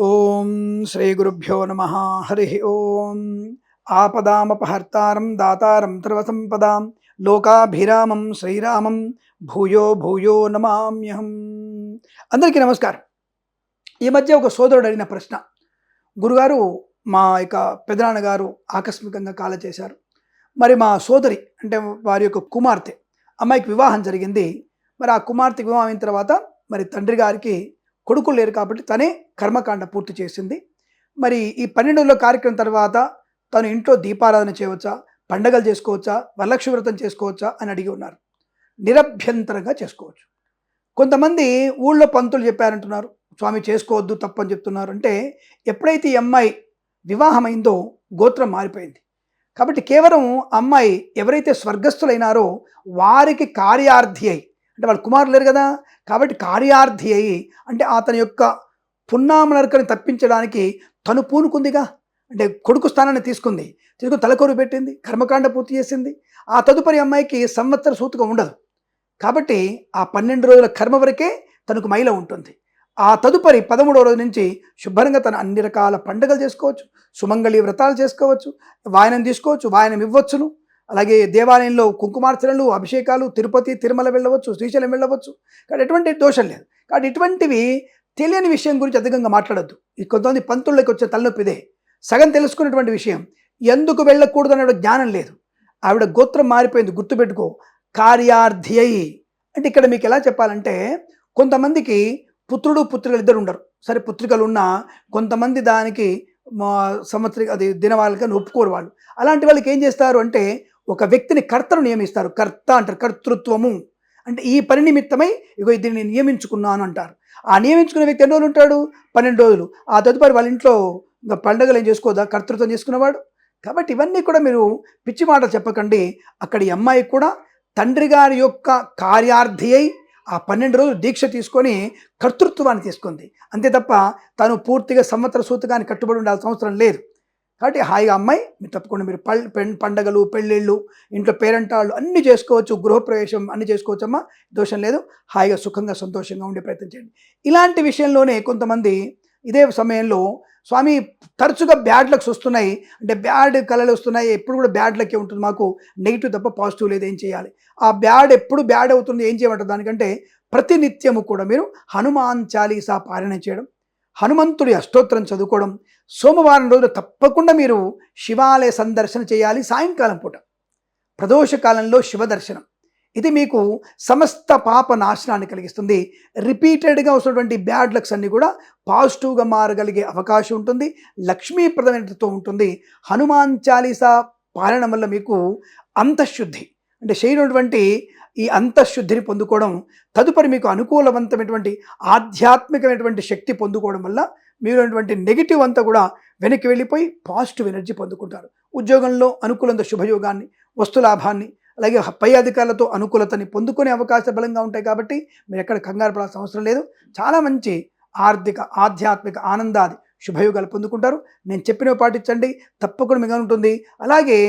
ఓం శ్రీ గురుభ్యో నమ. హరి ఓం. ఆపదామపహర్తారం దాతారం సర్వసంపదాం లోకాభిరామం శ్రీరామం. భూయో భూయో నమామ్యహం. అందరికీ నమస్కారం. ఈ మధ్య ఒక సోదరుడు అడిగిన ప్రశ్న. గురుగారు మా యొక్క పెదనాన్నగారు ఆకస్మికంగా కాల చేశారు. మరి మా సోదరి అంటే వారి యొక్క కుమార్తె అమ్మాయికి వివాహం జరిగింది. మరి ఆ కుమార్తెకి వివాహం అయిన తర్వాత మరి తండ్రి గారికి కొడుకులు లేరు కాబట్టి తనే కర్మకాండ పూర్తి చేసింది. మరి ఈ పన్నెండులో కార్యక్రమం తర్వాత తను ఇంట్లో దీపారాధన చేయవచ్చా? పండగలు చేసుకోవచ్చా? వరలక్ష్మి వ్రతం చేసుకోవచ్చా? అని అడిగి ఉన్నారు. నిరభ్యంతరంగా చేసుకోవచ్చు. కొంతమంది ఊళ్ళో పంతులు చెప్పారంటున్నారు స్వామి చేసుకోవద్దు తప్పని చెప్తున్నారు. అంటే ఎప్పుడైతే ఈ అమ్మాయి వివాహమైందో గోత్రం మారిపోయింది. కాబట్టి కేవలం అమ్మాయి ఎవరైతే స్వర్గస్థులైనారో వారికి కార్యార్థి అయి అంటే వాళ్ళ కుమారులు లేరు కదా. కాబట్టి కార్యార్థి అయి అంటే అతని యొక్క పున్నామనరకని తప్పించడానికి తను పూనుకుందిగా. అంటే కొడుకు స్థానాన్ని తీసుకుంది. తీసుకుని తలకొరు పెట్టింది కర్మకాండ పూర్తి చేసింది. ఆ తదుపరి అమ్మాయికి సంవత్సర సూతకం ఉండదు. కాబట్టి ఆ పన్నెండు రోజుల కర్మ వరకే తనకు మైల ఉంటుంది. ఆ తదుపరి పదమూడవ రోజు నుంచి శుభ్రంగా తను అన్ని రకాల పండుగలు చేసుకోవచ్చు. సుమంగళి వ్రతాలు చేసుకోవచ్చు. వాయనం తీసుకోవచ్చు. వాయనం ఇవ్వచ్చును. అలాగే దేవాలయంలో కుంకుమార్చనలు అభిషేకాలు తిరుపతి తిరుమల వెళ్ళవచ్చు శ్రీశైలం వెళ్ళవచ్చు. కాబట్టి ఎటువంటి దోషం లేదు. కాబట్టి ఇటువంటివి తెలియని విషయం గురించి అధికంగా మాట్లాడద్దు. ఈ కొంతమంది పంతుళ్ళకి వచ్చే తలనొప్పి ఇదే. సగం తెలుసుకున్నటువంటి విషయం ఎందుకు వెళ్ళకూడదు అనే జ్ఞానం లేదు. ఆవిడ గోత్రం మారిపోయింది గుర్తుపెట్టుకో. కార్యార్థి అయి అంటే ఇక్కడ మీకు ఎలా చెప్పాలంటే కొంతమందికి పుత్రుడు పుత్రికలు ఇద్దరు ఉండరు. సరే పుత్రికలు ఉన్నా కొంతమంది దానికి మా సంవత్సరం అది దినవాళ్ళకని ఒప్పుకోరు వాళ్ళు. అలాంటి వాళ్ళకి ఏం చేస్తారు అంటే ఒక వ్యక్తిని కర్తను నియమిస్తారు. కర్త అంటారు కర్తృత్వము. అంటే ఈ పని నిమిత్తమై ఇగో దీన్ని నియమించుకున్నాను అంటారు. ఆ నియమించుకున్న వ్యక్తి ఎన్ని రోజులు ఉంటాడు? పన్నెండు రోజులు. ఆ తదుపరి వాళ్ళ ఇంట్లో ఇంకా పండుగలు ఏం చేసుకోదా? కర్తృత్వం చేసుకున్నవాడు. కాబట్టి ఇవన్నీ కూడా మీరు పిచ్చి మాట చెప్పకండి. అక్కడ అమ్మాయి కూడా తండ్రి గారి యొక్క కార్యార్థి అయి ఆ పన్నెండు రోజులు దీక్ష తీసుకొని కర్తృత్వాన్ని తీసుకుంది. అంతే తప్ప తను పూర్తిగా సంవత్సర సూతకాన్ని కట్టుబడి ఉండాల్సిన అవసరం లేదు. కాబట్టి హాయిగా అమ్మాయి మీరు తప్పకుండా మీరు పల్ పండగలు పెళ్ళిళ్ళు ఇంట్లో పేరెంటాళ్ళు అన్నీ చేసుకోవచ్చు గృహప్రవేశం అన్నీ చేసుకోవచ్చు అమ్మా దోషం లేదు. హాయిగా సుఖంగా సంతోషంగా ఉండే ప్రయత్నం చేయండి. ఇలాంటి విషయంలోనే కొంతమంది ఇదే సమయంలో స్వామి తరచుగా బ్యాడ్ లక్స్ వస్తున్నాయి. అంటే బ్యాడ్ కళలు వస్తున్నాయి. ఎప్పుడు కూడా బ్యాడ్ లక్కే ఉంటుంది మాకు. నెగిటివ్ తప్ప పాజిటివ్ లేదు. ఏం చేయాలి? ఆ బ్యాడ్ ఎప్పుడు బ్యాడ్ అవుతుంది ఏం చేయమంటారు? దానికంటే ప్రతినిత్యము కూడా మీరు హనుమాన్ చాలీసా పారాయణ చేయడం హనుమంతుడి అష్టోత్తరం చదువుకోవడం సోమవారం రోజున తప్పకుండా మీరు శివాలయ సందర్శన చేయాలి సాయంకాలం పూట. ప్రదోష కాలంలో శివ దర్శనం. ఇది మీకు సమస్త పాప నాశనాన్ని కలిగిస్తుంది. రిపీటెడ్గా వస్తున్నటువంటి బ్యాడ్ లక్స్ అన్నీ కూడా పాజిటివ్గా మారగలిగే అవకాశం ఉంటుంది. లక్ష్మీప్రదమైనతో ఉంటుంది. హనుమాన్ చాలీసా పాలన వల్ల మీకు అంతఃశుద్ధి. అంటే చేయనటువంటి ఈ అంతఃశుద్ధిని పొందుకోవడం తదుపరి మీకు అనుకూలవంతమైనటువంటి ఆధ్యాత్మికమైనటువంటి శక్తి పొందుకోవడం వల్ల మీరున్నటువంటి నెగిటివ్ అంతా కూడా వెనక్కి వెళ్ళిపోయి పాజిటివ్ ఎనర్జీ పొందుకుంటారు. ఉద్యోగంలో అనుకూలంత శుభయోగాన్ని వస్తులాభాన్ని అలాగే పై అధికారులతో అనుకూలతని పొందుకునే అవకాశ బలంగా ఉంటాయి కాబట్టి మీరు ఎక్కడ కంగారు పడాల్సిన అవసరం లేదు. చాలా మంచి ఆర్థిక ఆధ్యాత్మిక ఆనందాది శుభయోగాలు పొందుకుంటారు. నేను చెప్పినవి పాటించండి తప్పకుండా మీకు ఉంటుంది అలాగే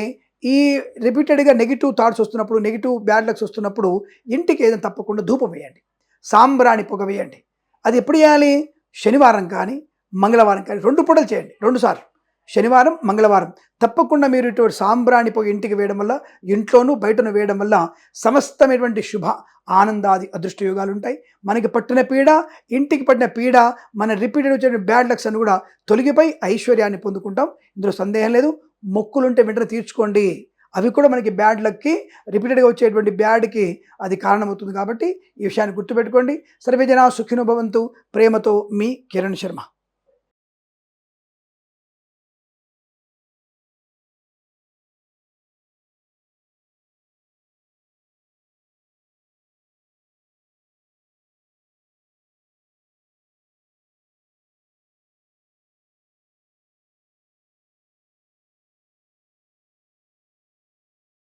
ఈ రిపీటెడ్గా నెగిటివ్ థాట్స్ వస్తున్నప్పుడు నెగిటివ్ బ్యాడ్ లక్స్ వస్తున్నప్పుడు ఇంటికి ఏదైనా తప్పకుండా ధూపం వేయండి. సాంబ్రాణి పొగ వేయండి. అది ఎప్పుడు చేయాలి? శనివారం కానీ మంగళవారం కానీ రెండు పూటలు చేయండి. రెండు సార్లు. శనివారం మంగళవారం. తప్పకుండా మీరు ఇటువంటి సాంబ్రాణి పొగ ఇంటికి వేయడం వల్ల ఇంట్లోనూ బయటను వేయడం వల్ల సమస్తమైనటువంటి శుభ ఆనందాది అదృష్ట యోగాలు ఉంటాయి మనకి పట్టిన పీడ ఇంటికి పట్టిన పీడ మన రిపీటెడ్ వచ్చిన బ్యాడ్ లక్స్ అని కూడా తొలగిపోయి ఐశ్వర్యాన్ని పొందుకుంటాం. ఇందులో సందేహం లేదు. మొక్కులుంటే వెంటనే తీర్చుకోండి. అవి కూడా మనకి బ్యాడ్ లక్కి రిపీటెడ్గా వచ్చేటువంటి బ్యాడ్కి అది కారణమవుతుంది కాబట్టి ఈ విషయాన్ని గుర్తుపెట్టుకోండి. సర్వేజన సుఖినోభవంతు ప్రేమతో మీ కిరణ్ శర్మ.